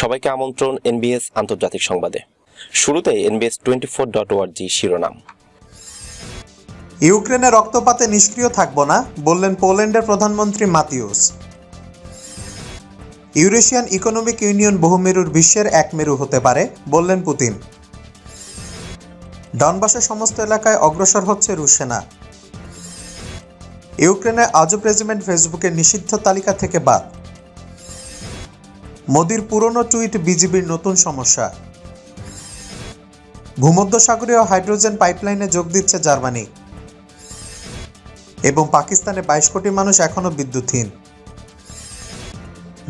সবাইকে আমন্ত্রণ এনবিএস আন্তর্জাতিক সংবাদে। শুরুতে এনবিএস টোয়েন্টি ফোর ডট ওয়ার্জি শিরোনাম। ইউক্রেনে রক্তপাতে নিষ্ক্রিয় থাকব না, বললেন পোল্যান্ডের প্রধানমন্ত্রী মাতিউস। ইউরেশিয়ান ইকোনমিক ইউনিয়ন বহুমেরুর বিশ্বের এক মেরু হতে পারে, বললেন পুতিন। ডনবাসের সমস্ত এলাকায় অগ্রসর হচ্ছে রুশ সেনা। ইউক্রেনে আজব রেজিমেন্ট ফেসবুকের নিষিদ্ধ তালিকা থেকে বাদ। মোদির পুরনো টুইট বিজিবির নতুন সমস্যা। ভূমধ্যসাগরীয় হাইড্রোজেন পাইপলাইনে যোগ দিচ্ছে জার্মানি। এবং পাকিস্তানে বাইশ কোটি মানুষ এখনও বিদ্যুৎহীন।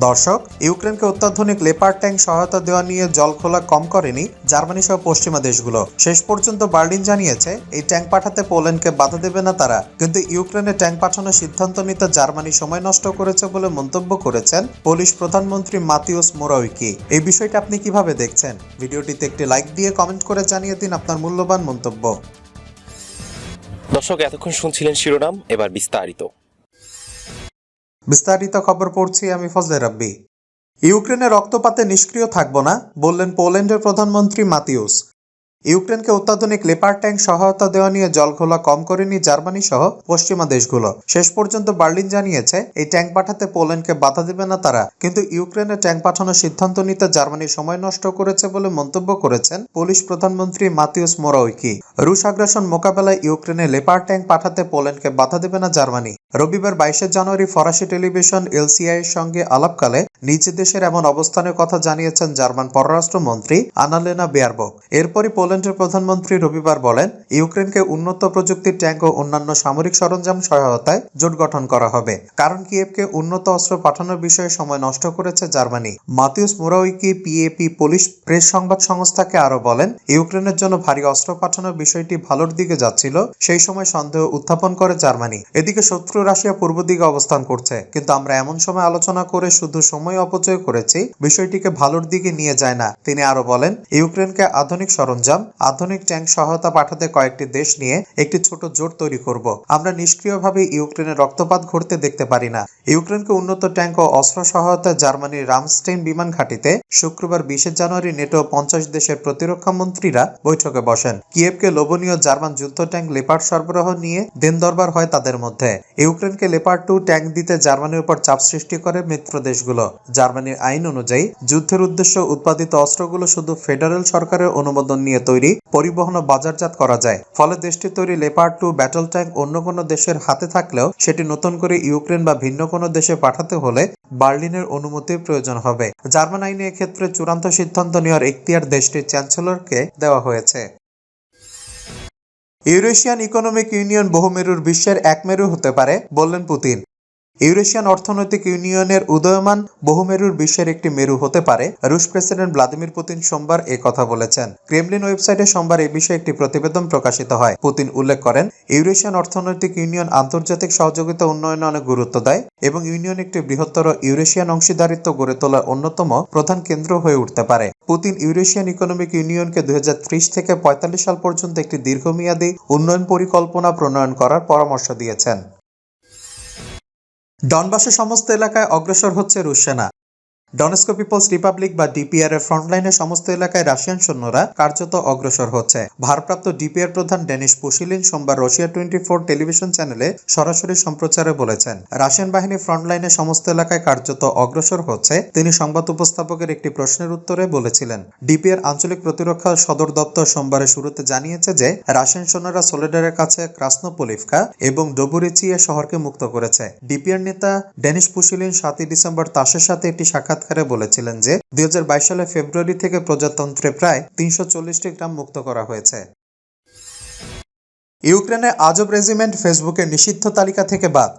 দর্শক, ইউক্রেনকে অত্যাধুনিক লেপার ট্যাঙ্ক সহায়তা দেওয়া নিয়ে জল খোলা কম করেনি জার্মানি সহ পশ্চিমা দেশগুলো। শেষ পর্যন্ত বার্লিন জানিয়েছে, এই ট্যাঙ্ক পাঠাতে পোল্যান্ডকে বাধা দেবে না তারা। কিন্তু ইউক্রেনে ট্যাঙ্ক পাঠানোর সিদ্ধান্ত নিতে জার্মানি সময় নষ্ট করেছে বলে মন্তব্য করেছেন পোলিশ প্রধানমন্ত্রী মাতিউস মোরাউইকি। এই বিষয়টা আপনি কীভাবে দেখছেন? ভিডিওটিতে একটি লাইক দিয়ে কমেন্ট করে জানিয়ে দিন আপনার মূল্যবান মন্তব্য। দর্শক, এতক্ষণ শুনছিলেন শিরোনাম, এবার বিস্তারিত। বিস্তারিত খবর পড়ছি আমি ফজলে রাব্বি। ইউক্রেনে রক্তপাতে নিষ্ক্রিয় থাকব না, বললেন পোল্যান্ডের প্রধানমন্ত্রী মাতিউস। ইউক্রেনকে অত্যাধুনিক লেপার ট্যাঙ্ক সহায়তা দেওয়া নিয়ে জলঘোলা কম করেনি জার্মানি সহ পশ্চিমা দেশগুলো। শেষ পর্যন্ত বার্লিন জানিয়েছে, এই ট্যাঙ্ক পাঠাতে পোল্যান্ডকে বাধা দেবে না তারা। কিন্তু ইউক্রেনে ট্যাঙ্ক পাঠানোর সিদ্ধান্ত নিতে জার্মানি সময় নষ্ট করেছে বলে মন্তব্য করেছেন পুলিশ প্রধানমন্ত্রী মাতিউস মোরাউইকি। রুশ আগ্রাসন মোকাবেলায় ইউক্রেনে লেপার ট্যাঙ্ক পাঠাতে পোল্যান্ডকে বাধা দেবে না জার্মানি। রবিবার বাইশে জানুয়ারি ফরাসি টেলিভিশন এলসিআই এর সঙ্গে আলাপকালে নিজ দেশের এমন অবস্থানের কথা জানিয়েছেন জার্মান পররাষ্ট্রমন্ত্রী আনালেনা বেয়ারবক। এরপরই পোল্যান্ডের প্রধানমন্ত্রী রবিবার বলেন, ইউক্রেনকে উন্নত প্রযুক্তির ট্যাঙ্ক ও অন্যান্য সামরিক সরঞ্জাম সহায়তায় জোট গঠন করা হবে। কারণ কিয়েভকে উন্নত অস্ত্র পাঠানোর বিষয়ে সময় নষ্ট করেছে Germany. Mateusz Morawiecki PAP police press সংবাদ সংস্থাকে আরও বলেন, ইউক্রেনের জন্য ভারী অস্ত্র পাঠানোর বিষয়টি ভালোর দিকে যাচ্ছিল, সেই সময় সন্দেহ উত্থাপন করে জার্মানি। এদিকে শত্রু রাশিয়া পূর্ব দিকে অবস্থান করছে, কিন্তু আমরা এমন সময় আলোচনা করে শুধু সময় অপচয় করেছি, বিষয়টিকে ভালোর দিকে নিয়ে যায় না। তিনি আরও বলেন, ইউক্রেনকে আধুনিক সরঞ্জাম আধুনিক ট্যাঙ্ক সহায়তা পাঠাতে কয়েকটি দেশ নিয়ে একটি ছোট জোট তৈরি করব। আমরা নিষ্ক্রিয়ভাবে ইউক্রেনের রক্তপাত ঘটতে দেখতে পারি না। ইউক্রেনকে উন্নত ট্যাঙ্ক ও অস্ত্র সহায়তা জার্মানির রামস্টেইন বিমান ঘাঁটিতে শুক্রবার বিশে জানুয়ারি নেটো পঞ্চাশ দেশের প্রতিরক্ষা মন্ত্রীরা বৈঠকে বসেন। কিয়েভকে লোভনীয় জার্মান যুদ্ধ ট্যাঙ্ক লেপার্ড সরবরাহ নিয়ে দেন দরবার হয় তাদের মধ্যে। ইউক্রেনকে লেপার্ড টু ট্যাঙ্ক দিতে জার্মানির উপর চাপ সৃষ্টি করে মিত্র দেশগুলো। জার্মানির আইন অনুযায়ী যুদ্ধের উদ্দেশ্য উৎপাদিত অস্ত্রগুলো শুধু ফেডারেল সরকারের অনুমোদন নিয়ে তৈরি পরিবহন ও বাজারজাত করা যায়। ফলে দেশটির তৈরি লেপার্ড টু ব্যাটল ট্যাঙ্ক অন্য কোনো দেশের হাতে থাকলেও সেটি নতুন করে ইউক্রেন বা ভিন্ন কোনো দেশে পাঠাতে হলে বার্লিনের অনুমতির প্রয়োজন হবে। জার্মান আইনে এক্ষেত্রে চূড়ান্ত সিদ্ধান্ত নেওয়ার এখতিয়ার দেশটির চ্যান্সেলরকে দেওয়া হয়েছে। ইউরেশিয়ান ইকোনমিক ইউনিয়ন বহুমেরুর বিশ্বের এক মেরু হতে পারে, বললেন পুতিন। ইউরেশিয়ান অর্থনৈতিক ইউনিয়নের উদয়মান বহুমেরুর বিশ্বের একটি মেরু হতে পারে, রুশ প্রেসিডেন্ট ভ্লাদিমির পুতিন সোমবার এ কথা বলেছেন। ক্রেমলিন ওয়েবসাইটে সোমবার এ বিষয়ে একটি প্রতিবেদন প্রকাশিত হয়। পুতিন উল্লেখ করেন, ইউরেশিয়ান অর্থনৈতিক ইউনিয়ন আন্তর্জাতিক সহযোগিতা উন্নয়নে অনেক গুরুত্ব দেয় এবং ইউনিয়ন একটি বৃহত্তর ইউরেশিয়ান অংশীদারিত্ব গড়ে তোলার অন্যতম প্রধান কেন্দ্র হয়ে উঠতে পারে। পুতিন ইউরেশিয়ান ইকোনমিক ইউনিয়নকে দু হাজার ত্রিশ থেকে পঁয়তাল্লিশ সাল পর্যন্ত একটি দীর্ঘমেয়াদী উন্নয়ন পরিকল্পনা প্রণয়ন করার পরামর্শ দিয়েছেন। ডনবাসের সমস্ত এলাকায় অগ্রসর হচ্ছে রুশ সেনা। ডনেস্কো পিপলস রিপাবলিক বা ডিপিআর এর ফ্রন্টলাইনের সমস্ত এলাকায় রাশিয়ান সৈন্যরা কার্যত অগ্রসর হচ্ছে। ভারপ্রাপ্ত ডিপিআর প্রধান ডেনিস পুশিলিন সোমবার রাশিয়া টোয়েন্টি ফোর টেলিভিশন চ্যানেলে সরাসরি সম্প্রচারে বলেছেন, রাশিয়ান বাহিনী ফ্রন্টলাইনের সমস্ত এলাকায় কার্যত অগ্রসর হচ্ছে। তিনি সংবাদ উপস্থাপকের একটি প্রশ্নের উত্তরে বলেছিলেন, ডিপিআর আঞ্চলিক প্রতিরক্ষা সদর দপ্তর সোমবারের শুরুতে জানিয়েছে যে, রাশিয়ান সৈন্যরা সোলেডারের কাছে ক্রাসনোপোলিভকা এবং ডোবুরিচিয়া শহরকে মুক্ত করেছে। ডিপিআর নেতা ডেনিস পুশিলিন সাতই ডিসেম্বর তাসের সাথে একটি সাক্ষাৎকারে বলেছিলেন যে, দুই হাজার বাইশ সালে ফেব্রুয়ারি থেকে প্রজাতন্ত্রে প্রায় তিনশো গ্রাম মুক্ত করা হয়েছে। ইউক্রেনে আজব রেজিমেন্ট ফেসবুকের নিষিদ্ধ তালিকা থেকে বাদ।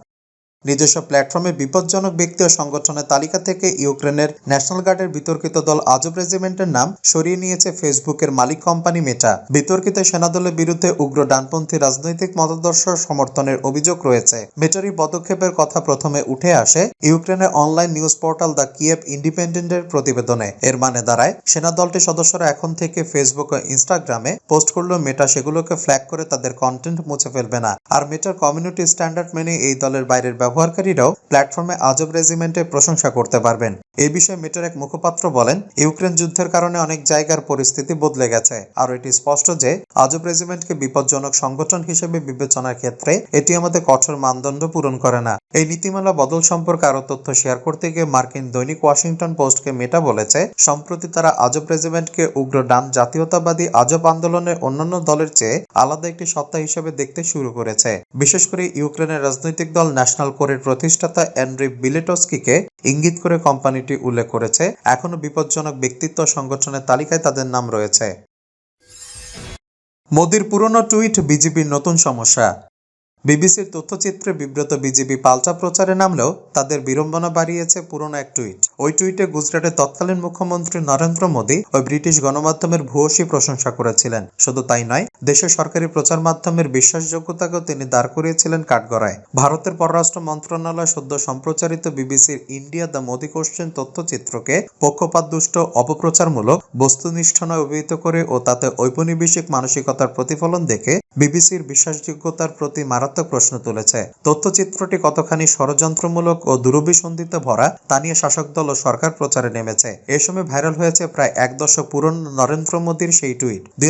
নিজস্ব প্ল্যাটফর্মে বিপজ্জনক ব্যক্তি ও সংগঠনের তালিকা থেকে ইউক্রেনের ন্যাশনাল গার্ডের বিতর্কিত দল আজব রেজিমেন্টের নাম সরিয়ে নিয়েছে ফেসবুকের মালিক কোম্পানি মেটা। বিতর্কিত সেনাদলের বিরুদ্ধে উগ্র ডানপন্থী রাজনৈতিক মতাদর্শ সমর্থনের অভিযোগ রয়েছে। মেটারি পদক্ষেপের কথা প্রথমে উঠে আসে ইউক্রেনের online news portal the Kyiv ইন্ডিপেন্ডেন্টের প্রতিবেদনে। এর মানে দাঁড়ায় সেনা দলটির সদস্যরা এখন থেকে ফেসবুক ও ইনস্টাগ্রামে পোস্ট করলেও মেটা সেগুলোকে ফ্ল্যাগ করে তাদের কন্টেন্ট মুছে ফেলবে না। আর মেটার কমিউনিটি স্ট্যান্ডার্ড মেনে এই দলের বাইরের ব্যবহার ব্যবহারকারীরাও প্ল্যাটফর্মে আজব রেজিমেন্টের প্রশংসা করতে পারবেন। এই বিষয়ে মেটার এক মুখপাত্র বলেন, ইউক্রেন যুদ্ধের কারণে অনেক জায়গার পরিস্থিতি বদলে গেছে। আর এটি স্পষ্ট যে, আজব রেজিমেন্টকে বিপজ্জনক সংগঠন হিসেবে বিবেচনার ক্ষেত্রে এটি আমাদের কঠোর মানদণ্ড পূরণ করে না। এই নীতিমালা বদল সম্পর্কে আরও তথ্য শেয়ার করতে গিয়ে মার্কিন দৈনিক ওয়াশিংটন পোস্টকে মেটা বলেছে, সম্প্রতি তারা আজব রেজিমেন্টকে উগ্র ডান জাতীয়তাবাদী আজব আন্দোলনের অন্যান্য দলের চেয়ে আলাদা একটি সত্তা হিসেবে দেখতে শুরু করেছে। বিশেষ করে ইউক্রেনের রাজনৈতিক দল ন্যাশনাল কোরের প্রতিষ্ঠাতা অ্যান্ড্রি বিলেটস্কিকে ইঙ্গিত করে কোম্পানিটি উল্লেখ করেছে, এখনও বিপজ্জনক ব্যক্তিত্ব সংগঠনের তালিকায় তাদের নাম রয়েছে। মোদির পুরনো টুইট, বিজেপির নতুন সমস্যা। বিবিসির তথ্যচিত্রে বিব্রত বিজেপি পাল্টা প্রচারে নামলেও তাদের বিড়ম্বনা বাড়িয়েছে পুরনো এক টুইট। ওই টুইটে গুজরাটের তৎকালীন মুখ্যমন্ত্রী নরেন্দ্র মোদী ওই ব্রিটিশ গণমাধ্যমের ভূয়সী প্রশংসা করেছিলেন। শুধু তাই নয়, দেশের সরকারি প্রচার মাধ্যমের বিশ্বাসযোগ্যতাকেও তিনি দাঁড় করিয়েছিলেন কাঠগড়ায়। ভারতের পররাষ্ট্র মন্ত্রণালয় সদ্য সম্প্রচারিত বিবিসির ইন্ডিয়া দ্য মোদী কোশ্চেন তথ্যচিত্রকে পক্ষপাতদুষ্ট, অপপ্রচারমূলক বস্তুনিষ্ঠ নয় অভিহিত করে ও তাতে ঔপনিবেশিক মানসিকতার প্রতিফলন দেখে বিবিসির বিশ্বাসযোগ্যতার প্রতি মারাত্মক প্রশ্ন তুলেছে। তথ্যচিত্রটি কতখানি ষড়যন্ত্রমূলক ও দুরভিসন্ধিতে ভরা তা নিয়ে শাসক দল ও সরকার প্রচারে নেমেছে। এ সময় ভাইরাল হয়েছে প্রায় এক দশক পুরনো নরেন্দ্র মোদীর সেই টুইট। দুই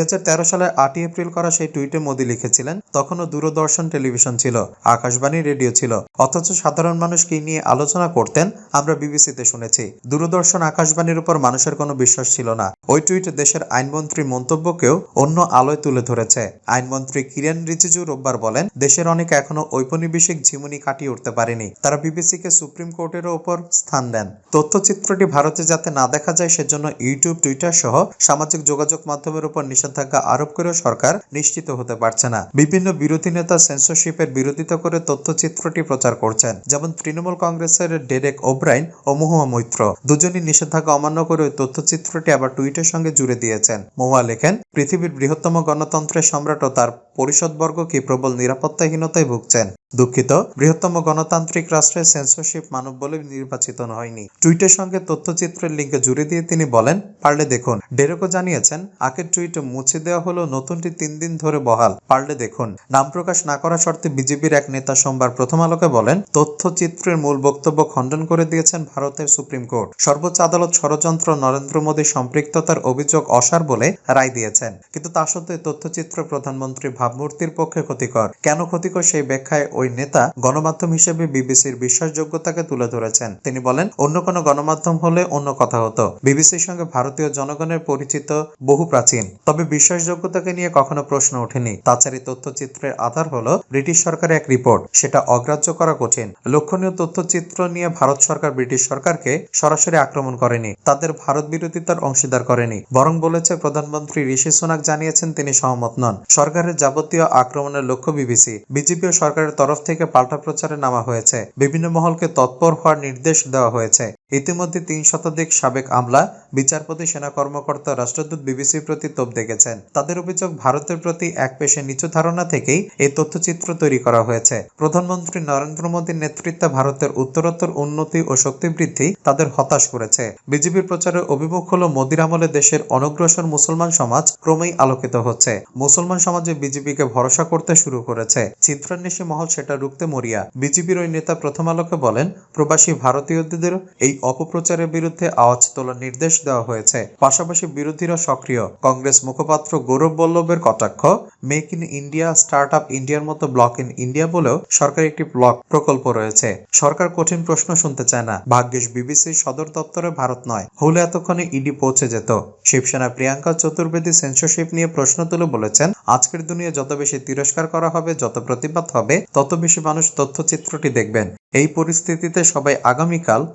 সালের আটই এপ্রিল করা সেই টুইটে মোদী লিখেছিলেন, তখনও দূরদর্শন টেলিভিশন ছিল, আকাশবাণী রেডিও ছিল। অথচ সাধারণ মানুষ কি নিয়ে আলোচনা করতেন, আমরা বিবিসিতে শুনেছি। দূরদর্শন আকাশবাণীর উপর মানুষের কোনো বিশ্বাস ছিল না। ওই টুইট দেশের আইনমন্ত্রী মন্তব্যকেও অন্য আলোয় তুলে ধরেছে। আইনমন্ত্রী কিরেন রিজিজু রোববার বলেন, দেশের অনেকে এখনও ঔপনিবেশিক ঝিমুনি কাটিয়ে উঠতে পারেনি। তারা বিবিসিকে সুপ্রিম কোর্টের ওপর স্থান দেন। তথ্যচিত্রটি ভারতে যাতে না দেখা যায়, সেজন্য ইউটিউব, টুইটার সহ সামাজিক যোগাযোগ মাধ্যমের উপর নিষেধাজ্ঞা আরোপ করেও সরকার নিশ্চিত হতে পারছে না। বিভিন্ন বিরোধী নেতা সেন্সরশিপের বিরোধিতা করে তথ্যচিত্রটি প্রচার করছেন, যেমন তৃণমূল কংগ্রেসের ডেরেক ওব্রাইন ও মহুয়া মৈত্র। দুজনই নিষেধাজ্ঞা অমান্য করে ওই তথ্যচিত্রটি আবার টুইটের সঙ্গে জুড়ে দিয়েছেন। মহুয়া লেখেন, পৃথিবীর বৃহত্তম গণতন্ত্রের সম্রাট ও তার পরিষদবর্গ কি প্রবল নিরাপত্তাহীনতায় ভুগছেন? দুঃখিত, বৃহত্তম গণতান্ত্রিক রাষ্ট্রের সেন্সরশিপ মানব বলে নির্বাচিত হয়নি। টুইটের সঙ্গে তথ্যচিত্রের লিঙ্কে জুড়ে দিয়ে তিনি বলেন, পারলে দেখুন। ডেরেকো জানিয়েছেন, আগের টুইট মুছে দেওয়া হলো নতুনটি তিন দিন ধরে বহাল। পারলে দেখুন। নাম প্রকাশ না করা শর্তে বিজেপির এক নেতা সোমবার প্রথম আলোকে বলেন, তথ্যচিত্রের মূল বক্তব্য খণ্ডন করে দিয়েছেন ভারতের সুপ্রিম কোর্ট। সর্বোচ্চ আদালত ষড়যন্ত্র নরেন্দ্র মোদীর সম্পৃক্ততার অভিযোগ অসার বলে রায় দিয়েছেন। কিন্তু তা সত্ত্বেও তথ্যচিত্র প্রধানমন্ত্রী ভাবমূর্তির পক্ষে ক্ষতিকর। কেন ক্ষতিকর সেই ব্যাখ্যায় ওই নেতা গণমাধ্যম হিসেবে বিবিসির বিশ্বাসযোগ্যতাকে তুলে ধরেছেন। তিনি বলেন, অন্য কোনো গণমাধ্যম হলে অন্য কথা হতো। বিবিসির সঙ্গে ভারতীয় জনগণের পরিচিত বহু প্রাচীন। তবে বিশ্বাসযোগ্যতাকে নিয়ে কখনো প্রশ্ন ওঠেনি। তাছাড়া তথ্যচিত্রের আধার হলো ব্রিটিশ সরকারের এক রিপোর্ট। সেটা অগ্রাহ্য করা কঠিন। লক্ষণীয় তথ্যচিত্র নিয়ে ভারত সরকার ব্রিটিশ সরকারকে সরাসরি আক্রমণ করেনি। তাদের ভারত বিরোধিতার অংশীদার করেনি। বরং বলেছে প্রধানমন্ত্রী ঋষি সোনাক জানিয়েছেন তিনি সহমত নন। সরকারের যাবতীয় আক্রমণের লক্ষ্য বিবিসি। বিজেপি সরকারের তরফ থেকে পাল্টা প্রচারে নামা হয়েছে। বিভিন্ন মহলকে তৎপর হওয়ার নির্দেশ দেওয়া হয়েছে। ইতিমধ্যে তিন শতাধিক সাবেক আমলা, বিচারপতি, সেনা কর্মকর্তা, রাষ্ট্রদূত, বিবিসির প্রতি তোপ দেখেছেন। তাদের অভিযোগ, ভারতের প্রতি এক পেশে নিচু ধারণা থেকেই এই তথ্যচিত্র তৈরি করা হয়েছে। প্রধানমন্ত্রী নরেন্দ্র মোদীর নেতৃত্বে ভারতের উত্তরোত্তর উন্নতি ও শক্তি বৃদ্ধি তাদের হতাশ করেছে। বিজেপির প্রচারের অভিমুখ হলো মোদীর আমলে দেশের অনগ্রসর মুসলমান সমাজ ক্রমেই আলোকিত হচ্ছে। মুসলমান সমাজে বিজেপিকে ভরসা করতে শুরু করেছে। চিত্রান্বেষী মহল সেটা রুখতে মরিয়া। বিজেপির ওই নেতা প্রথম আলোকে বলেন, প্রবাসী ভারতীয়দের এই অপপ্রচারের বিরুদ্ধে আওয়াজ তোলার নির্দেশ দেওয়া হয়েছে। পাশাপাশি বিরোধীরা সক্রিয়। কংগ্রেস মুখপাত্র গৌরব বল্লভের কটাক্ষ, make in India, start up ইন্ডিয়ার মতো ব্লক ইন ইন্ডিয়া বলেও সরকারি একটি ব্লক প্রকল্প রয়েছে। সরকার কঠিন প্রশ্ন শুনতে চায় না। ভাগ্যিস বিবিসির সদর দপ্তরে ভারত নয়। হলে এতক্ষণে ইডি পৌঁছে যেত। শিবসেনা প্রিয়াঙ্কা চতুর্বেদী সেন্সরশিপ নিয়ে প্রশ্ন তুলে বলেছেন, আজকের দুনিয়া যত বেশি তিরস্কার করা হবে, যত প্রতিবাদ হবে, তত বেশি মানুষ তথ্যচিত্রটি দেখবেন। এই পরিস্থিতিতে সবাই আগামীকাল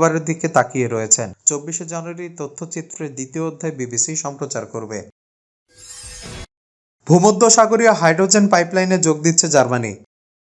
মঙ্গলবারের দিকে তাকিয়ে রয়েছেন। চব্বিশে জানুয়ারি তথ্যচিত্রের দ্বিতীয় অধ্যায় বিবিসি সম্প্রচার করবে। ভূমধ্যসাগরীয় হাইড্রোজেন পাইপলাইনে যোগ দিচ্ছে জার্মানি।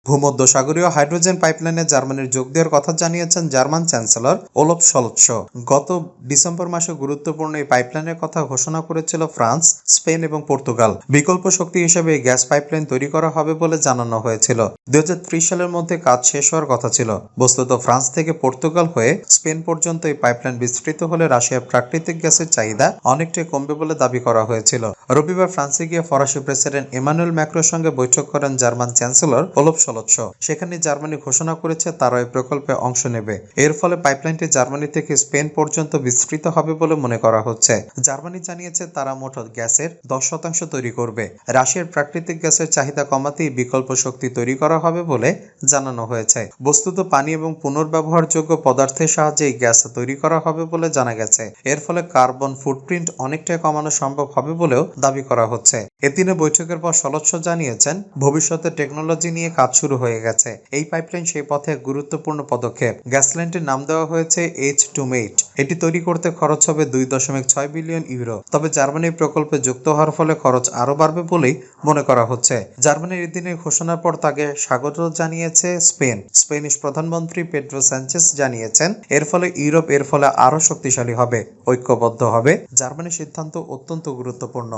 ভূমধ্যসাগরীয় হাইড্রোজেন পাইপলাইনে জার্মানির যোগ দেওয়ার কথা জানিয়েছেন জার্মান চ্যান্সেলর ওলফ সলৎস গত ডিসেম্বর মাসে গুরুত্বপূর্ণ এই পাইপলাইনের কথা ঘোষণা করেছিল ফ্রান্স, স্পেন এবং পর্তুগাল। বিকল্প শক্তি হিসেবে এই গ্যাস পাইপলাইন তৈরি করা হবে বলে জানানো হয়েছিল। দুই সালের মধ্যে কাজ শেষ হওয়ার কথা ছিল। বস্তুত ফ্রান্স থেকে পর্তুগাল হয়ে স্পেন পর্যন্ত এই পাইপলাইন বিস্তৃত হলে রাশিয়ার প্রাকৃতিক গ্যাসের চাহিদা অনেকটাই কমবে বলে দাবি করা হয়েছিল। রবিবার ফ্রান্সে গিয়ে ফরাসি প্রেসিডেন্ট ইমানুয়েল ম্যাক্রোর সঙ্গে বৈঠক করেন জার্মান চ্যান্সেলর ওলফ সলৎস সেখানে জার্মানি ঘোষণা করেছে তারা এই প্রকল্পে অংশ নেবে। এর ফলে পাইপলাইনটি জার্মানি থেকে স্পেন পর্যন্ত বিস্তৃত হবে বলে মনে করা হচ্ছে। জার্মানি জানিয়েছে তারা মোট গ্যাসের দশ শতাংশ তৈরি করবে। রাশিয়ার প্রাকৃতিক গ্যাসের চাহিদা কমাতেই বিকল্প শক্তি তৈরি করা হবে বলে জানানো হয়েছে। বস্তুত পানি এবং পুনর্ব্যবহারযোগ্য পদার্থের সাহায্যে এই গ্যাস তৈরি করা হবে বলে জানা গেছে। এর ফলে কার্বন ফুটপ্রিন্ট অনেকটাই কমানো সম্ভব হবে বলেও দাবি করা হচ্ছে। এদিনে বৈঠকের পর সলৎস জানিয়েছেন, ভবিষ্যতে টেকনোলজি নিয়ে কাজ শুরু হয়ে গেছে। এই পাইপলাইন সেই পথে গুরুত্বপূর্ণ পদক্ষেপ। গ্যাস লাইনটির নাম দেওয়া হয়েছে এইচ টু মেট এটি তৈরি করতে খরচ হবে দুই দশমিক ছয় বিলিয়ন ইউরো। তবে জার্মানির প্রকল্পে যুক্ত হওয়ার ফলে খরচ আরও বাড়বে বলেই মনে করা হচ্ছে। জার্মানির এই দিনের ঘোষণার পর তাকে স্বাগত জানিয়েছে স্পেন স্পেনিশ প্রধানমন্ত্রী পেড্রো স্যাঞ্চেস জানিয়েছেন, এর ফলে ইউরোপ এর ফলে আরও শক্তিশালী হবে, ঐক্যবদ্ধ হবে। জার্মানির সিদ্ধান্ত অত্যন্ত গুরুত্বপূর্ণ।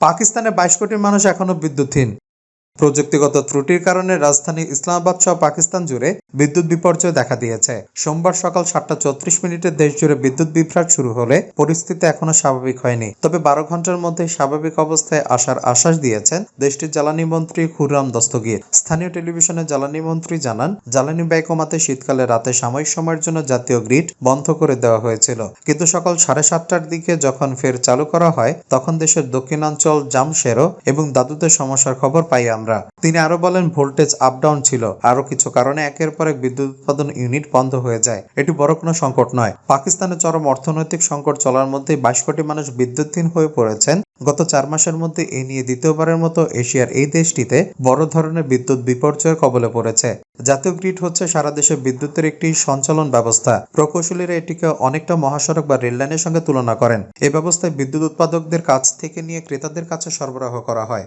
পাকিস্তানে বাইশ কোটি মানুষ এখনও বিদ্যুৎহীন। প্রযুক্তিগত ত্রুটির কারণে রাজধানী ইসলামাবাদ সহ পাকিস্তান জুড়ে বিদ্যুৎ বিপর্যয় দেখা দিয়েছে। সোমবার সকাল সাতটা চৌত্রিশ মিনিটে দেশ জুড়ে বিদ্যুৎ বিভ্রাট শুরু হলে পরিস্থিতি এখনও স্বাভাবিক হয়নি। তবে বারো ঘণ্টার মধ্যে স্বাভাবিক অবস্থায় আসার আশ্বাস দিয়েছেন দেশটির জ্বালানি মন্ত্রী খুররাম দস্তগীর। স্থানীয় টেলিভিশনে জ্বালানি মন্ত্রী জানান, জ্বালানি ব্যয় কমাতে শীতকালে রাতে সাময়িক সময়ের জন্য জাতীয় গ্রিড বন্ধ করে দেওয়া হয়েছিল। কিন্তু সকাল সাড়ে সাতটার দিকে যখন ফের চালু করা হয়, তখন দেশের দক্ষিণাঞ্চল জামশেরো এবং দাদুদের সমস্যার খবর পাই আমরা। তিনি আরও বলেন, ভোল্টেজ আপ ডাউন ছিল। আরও কিছু কারণে একের পর এক বিদ্যুৎ উৎপাদন ইউনিট বন্ধ হয়ে যায়। এটি বড় কোনো সংকট নয়। পাকিস্তানে চরম অর্থনৈতিক সংকট চলার মধ্যে বাইশ কোটি মানুষ বিদ্যুৎহীন হয়ে পড়েছেন। গত চার মাসের মধ্যে এ নিয়ে দ্বিতীয়বারের মতো এশিয়ার এই দেশটিতে বড় ধরনের বিদ্যুৎ বিপর্যয়ের কবলে পড়েছে। জাতীয় গ্রিড হচ্ছে সারা দেশে বিদ্যুতের একটি সঞ্চালন ব্যবস্থা। প্রকৌশলীরা এটিকে অনেকটা মহাসড়ক বা রেললাইনের সঙ্গে তুলনা করেন। এই ব্যবস্থায় বিদ্যুৎ উৎপাদকদের কাছ থেকে নিয়ে ক্রেতাদের কাছে সরবরাহ করা হয়।